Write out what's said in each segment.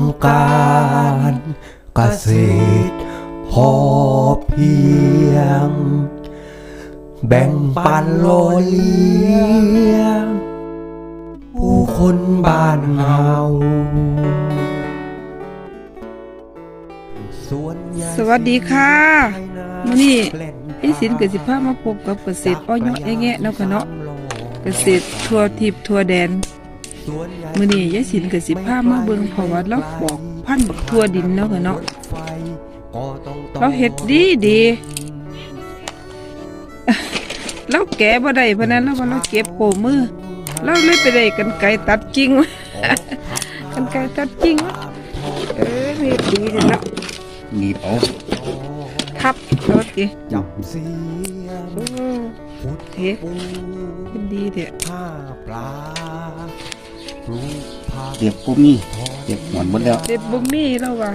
ำการเกษตรพอเพียง แบ่งปันโลเลียง ผู้คนบ้านเฮาส่วนใหญ่สวัสดีค่ะมื้อนี้พี่พี่สิสินนเกเกิษดสิสิภาภาพพมามาพพบบกักับบเกษตรอ้อยแอะแงะเนาะค่ะเนาะเกษตรทั่วทิพย์ทั่วแดน มื้มื้ออนี้นี้ยายายยสิสินนก็ก็สิสิพาพามามาเบิ่เบิ่งงเพเพราะราะว่าว่าเราเราปปออกกพัพันนธุ์ธุ์บับักกทั่ทั่ววดิดินนเนาะเนาะค่ะค่ะเนาะเนาะเราเฮ็ดดีดีเราแกะบ่ได้เพราะนั้นเราว่าเราเก็บโปมือเราเลยไปได้กันไกรตัดกิ่งมากันไกรตัดกิ่งมาเออเฮ็ดดีเด้อเนาะหนีบเอาทับรถดิจับเสียมโอ้พุดเฮ้ปูเป็นดีเด้อผ้าปลาปลูกผัก เด็บปุ๊บนี่เด็บหวนหมดแล้วเด็บบ่มีแล้วว่า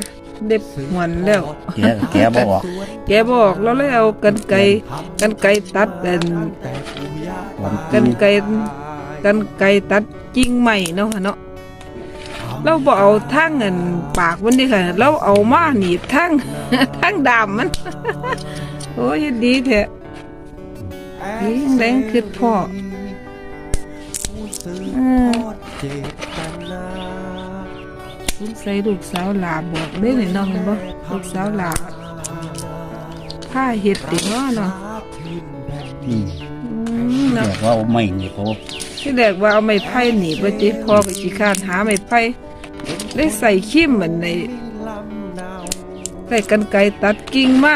เด็บหวนแล้วแกแกบ่ออก แกบอกเราเลยเอากันไกรกันไกรตัดกันแต่ปู่ย่าหวนกันไกรกันไกรตัดกิ่งใหม่เนาะค่ะเนาะเราบ่เอาทั้งเงินปากมันดิค่ะเราเอามาหนีบทั้งทั้งดามมันโอ้ยดีแท้นี่ยังแรงคือพ่อผู้สืบ อืมทอดเจตนาใส่ลูกสาวหลาบอกได้เลยเนาะเห็นบ่ลูกสาวหลาผ้าเห็ดติเนาะเนาะอืมอืมเรีเนาะยกว่าเอาไม่หนีบเอาที่แรกว่าเอาไม้ไผ่หนีบติพอก็สิคร้านหาไม้ไผ่ได้ใส่ขี้มเหมือนในลำเนาใส่กันไกรตัดกิ่งมา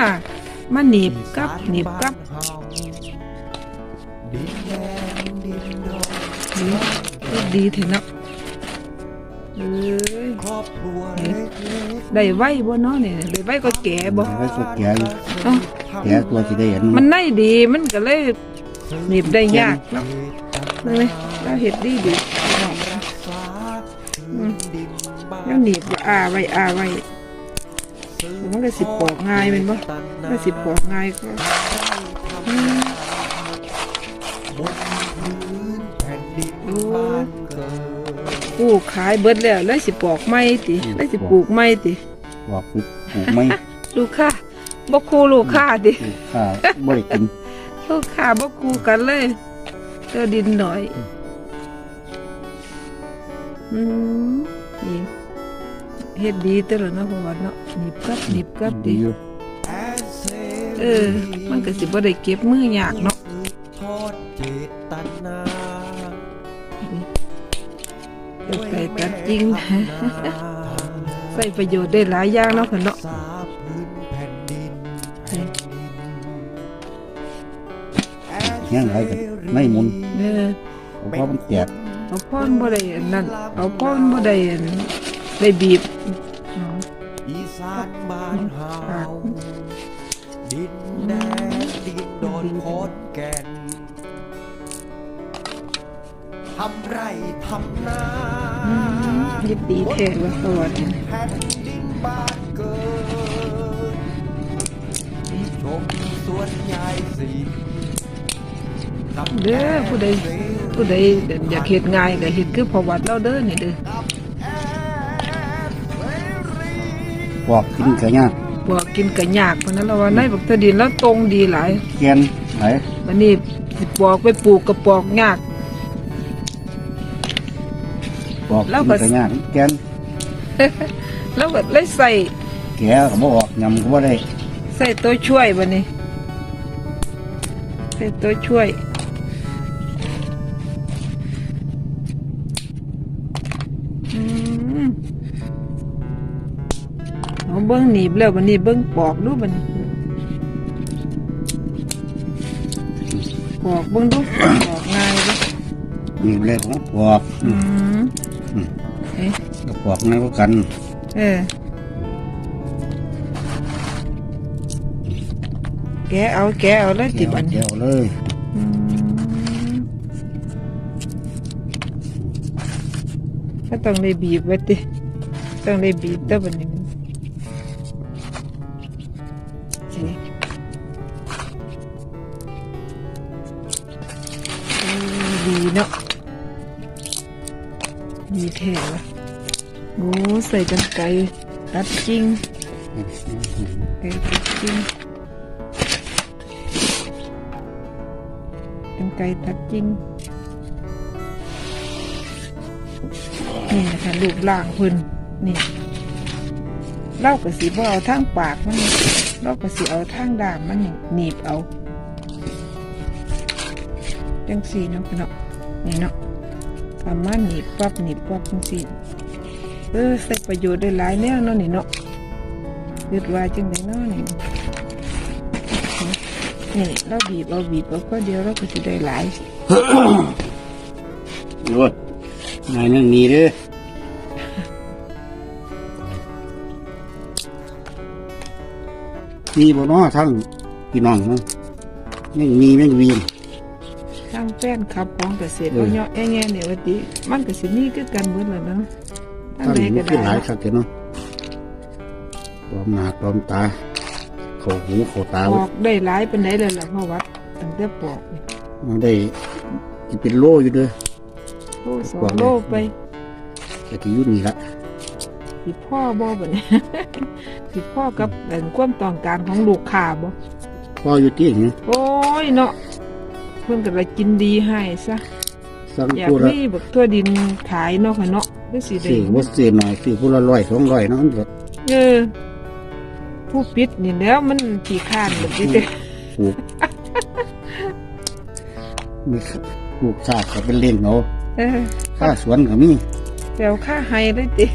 มาหนีบกับหนีบกับดินแดงดินดอนดีดีเถอะเนาะเอ้ยครอบครัวเล็กได้ไว้บ่เนาะเนี่ยได้ไว้ก็แก่บ่ไว้สุดแกอยู่เอ้าแกตัวที่ได้เห็นมันได้ดีมันก็เลยหนีบได้ยากเนาะนั่นเลยเราเฮ็ดดีดีเนาะอืมแล้วหนีบอาไว้อาไว้มันก็สิปอกง่ายแมันบ่ถ้าสิปอกง่ายก็ ลูกขายเบิดแล้วแล้วสิปอกไม้ติแล้วสิปลูกไม้ติบอกปลูกปลูกไม่ลูกค้าบ่คู่ลูกค้าติปลูกข้าวบ่ได้กินลูกค้าบ่คู่กันเลยเจอดินหน่อยอืมนี่เฮ็ดดีแต่ละเนาะเพราะว่าเนาะหนีบกับหนีบกับดีดิอยู่เออ มันก็สิบ่ได้เก็บมือยากเนาะ จริงใส่ประโยชน์ได้หลายอย่างเนาะค่ะเนาะสาพื้นแผ่นดินแผ่นดินแห้งไรกันไม่หมุนเออเพราะมันแตกเอาพ่อนบ่ได้อันนั่นเอาพ่อนบ่ได้อันได้บีบอ๋ออีสานบ้านเฮาดินแดงดินโดนโคตรแก่น ทำไรทำนาอืมเฮ็ดดีแท้ว่าสวัสดีแผ่นดินบ้านเกิดชมสวนยายสีกับเด้อผู้ใดผู้ใดอยากเฮ็ดง่ายก็เฮ็ดคือประวัติเราเด้อนี่เด้อบอกกินกะยากบอกกินก็ยากเพราะนั้นเราว่าในบักตะดินแล้วตรงดีหลายแกนไหนบัดนี้สิปอกไปปลูกก็ปอกยาก บอกแล้วกินก็กะยากแกนแล้วก็เลยใส่แกก็บ่ออกยำก็บ่ได้ใส่ตัวช่วยบัดนี้ใส่ตัวช่วย อืมเอาเบิ้งหนีบแล้วบัดนี้เบิ้งปอกดูบัดนี้ปอกเบิ้งดูปอกง่ายเด้อนี่เลยผมบอกอืม อืมเอ๊ะก็บอกนั่นก็กัน เออ แกะเอาแกะเอาเลยติบัดนี้เดี๋ยวเลยอืมก็ต้องได้บีบไว้ติต้องได้บีบแต่บัดนี้สิเออดีเนาะดี แท้วะโอ้ใส่กันไก่ตัดจริงไก่ตัดจริงกันไก่ตัดจริงนี่นะคะรูปร่างพิ่นนี่เล่ากับสีบ่เอาทางปากมันเล่ากับสีเอาทางดามมันหนีบเอาจังสีเนาะเนาะนี่เนาะ สามาหนีบปั๊บหนีบปั๊บจังสีเออใส่ประโยชน์ได้หลายแนวเนาะนี่เนาะคิดว่าจังไดเนาะนี่นี่เราบีบเอาบีบเอาก็เดียวเราก็สิได้หลายรถนายนั่นนี่เด้อมีบ่นาะทั้งพี่น้องเนาะยังมีแม่งวีน ทางแฟนขับของเกษตรเออเอาเนาะแง่ๆเนี่ยว่าติมันก็สิมีคือกันเบิดแหละเนาะทางทั้งใดมัก็นคือหลาได้ยคักเด้อเนาะปลอมหน้าปลอมตาเข้าหูเข้าตาปไว้อกได้หลายปานใดเลยล่ะพ่อวัดตั้งแต่ปอกนี่มันได้สิเป็นโลอยู่เด้อโลสองโลไปแต่ที่อยู่นี่ละสิพ่อบ่บัดนี้สิพ่อกับอันความต้องการของลูกค้าบ่พออยู่ที่นี่โอ้ยเนาะ เพิ่นก็เลยกินดีให้ซะสั่งอยากผู้ละมีบักทั่วดินขายเนาะค่ะเนาะคือสิได้สี่วัดสี่หน่อยสี่ผู้ละร้อยสองร้อยเนาะมันก็เออผู้ปิดนี่แล้วมันขี้ข้านแบบนี้เด้ปลูกมีปลูกชาติก็เป็นเล่นเอาเออค่าสวนก็มีแถวค่าให้เลยติ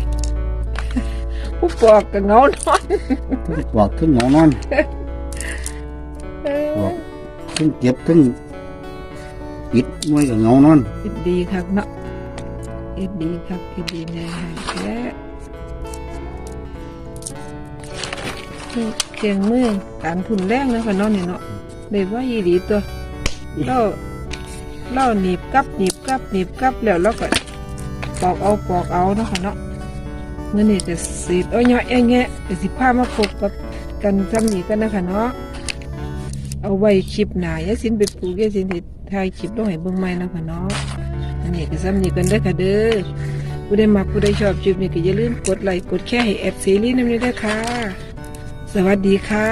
ผู้ปอกก็เหงานอนทั้งปลอกทั้งหมอนอนเอปลออกทั้งเก็บทั้ง ปิดมวยกับเงานอนเฮ็ดดีครับเนาะเฮ็ดดีครับเฮ็ดดีแน่แท้เกียงมือการทุนแรงนะค่ะเนาะนี่เนาะได้ว่ายีดีตัวเราเราหนีบกับหนีบกับหนีบกับแล้วเราก็ปอกเอาปอกเอาเนาะค่ะเนาะมื่อนี้จะสีเอาเนาะแอะแงะจะสิพามาพบกับกันซ้ำนี้กันนะคะเนาะเอาไว้คลิปหนายาสินไปปลูกยาสินสิ ถ่ายคลิปลงให้เบิ่งใหม่นะคะเนาะอันนี้ก็ซ้ำนี้กันเด้อค่ะเด้อผู้ใดมักผู้ใดชอบคลิปนี้ก็อย่าลืมกดไลค์กดแชร์ให้แอปซีรีส์นำด้วยนะคะสวัสดีค่ะ